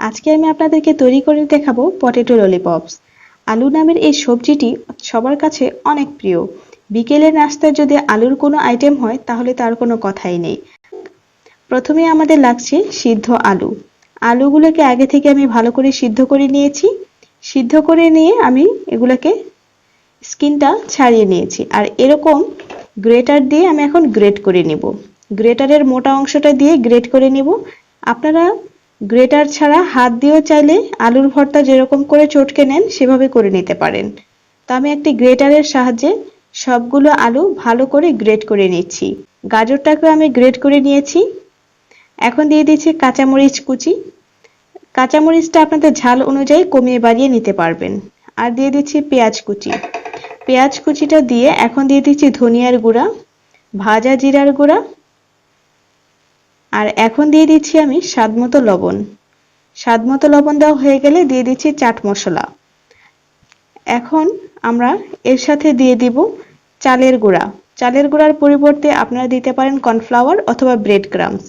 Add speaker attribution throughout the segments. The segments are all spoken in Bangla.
Speaker 1: আজকে আমি আপনাদেরকে তৈরি করে দেখাবো পটেটো ললিপপস। আলু নামের এই সবজিটি সবার কাছে অনেক প্রিয়। বিকেলের নাস্তায় যদি আলুর কোনো আইটেম হয়, তাহলে তার কোনো কথাই নেই। প্রথমে আমাদের লাগছে সিদ্ধ আলু। আলুগুলোকে আগে থেকে আমি ভালো করে সিদ্ধ করে নিয়েছি। সিদ্ধ করে নিয়ে আমি এগুলোকে স্কিনটা ছাড়িয়ে নিয়েছি। আর এরকম গ্রেটার দিয়ে আমি এখন গ্রেট করে নিব। গ্রেটারের মোটা অংশটা দিয়ে গ্রেট করে নিব। আপনারা গ্রেটার ছাড়া হাত দিয়েও চাইলে আলুর ভর্তা যেরকম করে চটকে নেন, সেভাবে করে নিতে পারেন। তো আমি একটি গ্রেটারের সাহায্যে সবগুলো আলু ভালো করে গ্রেট করে নিচ্ছি। গাজরটাকে আমি গ্রেট করে নিয়েছি। এখন দিয়ে দিচ্ছি কাঁচামরিচ কুচি। কাঁচামরিচটা আপনাদের ঝাল অনুযায়ী কমিয়ে বাড়িয়ে নিতে পারবেন। আর দিয়ে দিচ্ছি পেঁয়াজ কুচি। পেঁয়াজ কুচিটা দিয়ে এখন দিয়ে দিচ্ছি ধনিয়ার গুঁড়া, ভাজা জিরার গুঁড়া আর এখন দিয়ে দিচ্ছি আমি স্বাদ মতো লবণ। স্বাদ মতো লবণ দেওয়া হয়ে গেলে দিয়ে দিচ্ছি চাট মশলা। এখন আমরা এর সাথে দিয়ে দিব চালের গুঁড়া। চালের গুঁড়ার পরিবর্তে আপনারা দিতে পারেন কর্নফ্লাওয়ার অথবা ব্রেড ক্রামস।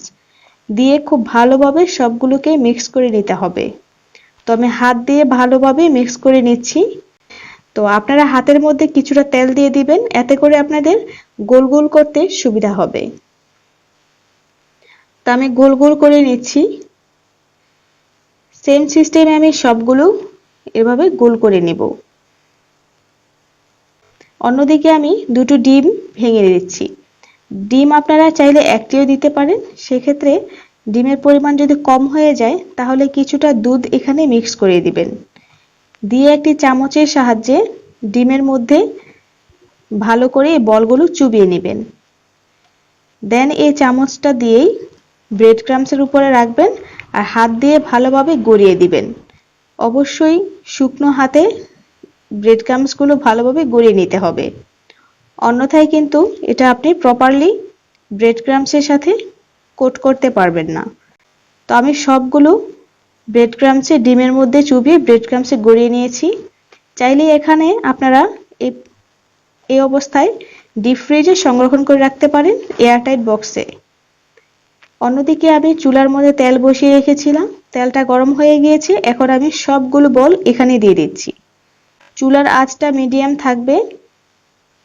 Speaker 1: দিয়ে খুব ভালোভাবে সবগুলোকে মিক্স করে নিতে হবে। তো আমি হাত দিয়ে ভালোভাবে মিক্স করে নিচ্ছি। তো আপনারা হাতের মধ্যে কিছুটা তেল দিয়ে দিবেন, এতে করে আপনাদের গোল গোল করতে সুবিধা হবে। আমি গোল গোল করে নিচ্ছি। সেম সিস্টেমে আমি সবগুলো এভাবে গোল করে নিব। অন্যদিকে আমি দুটো ডিম ভেঙে দিচ্ছি। ডিম আপনারা চাইলে একটিও দিতে পারেন। সেক্ষেত্রে ডিমের পরিমাণ যদি কম হয়ে যায়, তাহলে কিছুটা দুধ এখানে মিক্স করে দিবেন। দিয়ে একটি চামচের সাহায্যে ডিমের মধ্যে ভালো করে বলগুলো চুবিয়ে নেবেন। দেন এই চামচটা দিয়েই ব্রেড ক্রামসের উপরে রাখবেন আর হাত দিয়ে ভালোভাবে গড়িয়ে দিবেন। অবশ্যই শুকনো হাতে ব্রেড ক্রামসগুলো ভালোভাবে গড়িয়ে নিতে হবে। অন্যথায় কিন্তু এটা আপনি প্রপারলি ব্রেড ক্রামসের সাথে কোট করতে পারবেন না। তো আমি সবগুলো ব্রেড ক্রামসে ডিমের মধ্যে চুবিয়ে ব্রেড ক্রামসে গড়িয়ে নিয়েছি। চাইলে এখানে আপনারা এই অবস্থায় ডিপ ফ্রিজে সংরক্ষণ করে রাখতে পারেন এয়ারটাইট বক্সে অন্যদিকে আমি চুলার মধ্যে তেল বসিয়ে রেখেছিলাম। তেলটা গরম হয়ে গিয়েছে, এখন আমি সবগুলো বল এখানে দিয়ে দিচ্ছি। চুলার আঁচটা মিডিয়াম থাকবে।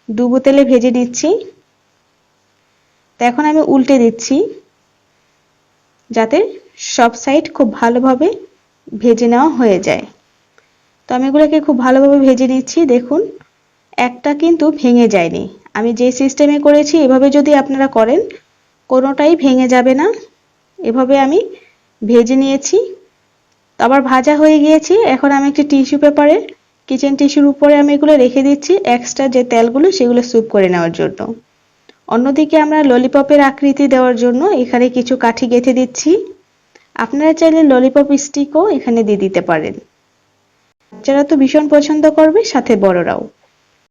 Speaker 1: ডুবো তেলে ভেজে দিচ্ছি তো এখন আমি উল্টে দিচ্ছি, যাতে সব সাইড খুব ভালোভাবে ভেজে নেওয়া হয়ে যায়। তো আমি এগুলোকে খুব ভালোভাবে ভেজে নিচ্ছি, দেখুন, একটা কিন্তু ভেঙে যায়নি। আমি যে সিস্টেমে করেছি, এভাবে যদি আপনারা করেন কোনোটাই ভেঙে যাবে না। এভাবে আমি ভেজে নিয়েছি। আবার ভাজা হয়ে গিয়েছি। এখন আমি একটি টিস্যু পেপারে, কিচেন টিস্যুর উপরে আমি এগুলো রেখে দিচ্ছি এক্সট্রা যে তেলগুলো সেগুলো স্যুপ করে নেওয়ার জন্য। অন্যদিকে আমরা ললিপপের আকৃতি দেওয়ার জন্য এখানে কিছু কাঠি গেঁথে দিচ্ছি। আপনারা চাইলে ললিপপ স্টিকও এখানে দিয়ে দিতে পারেন। বাচ্চারা তো ভীষণ পছন্দ করবে, সাথে বড়রাও।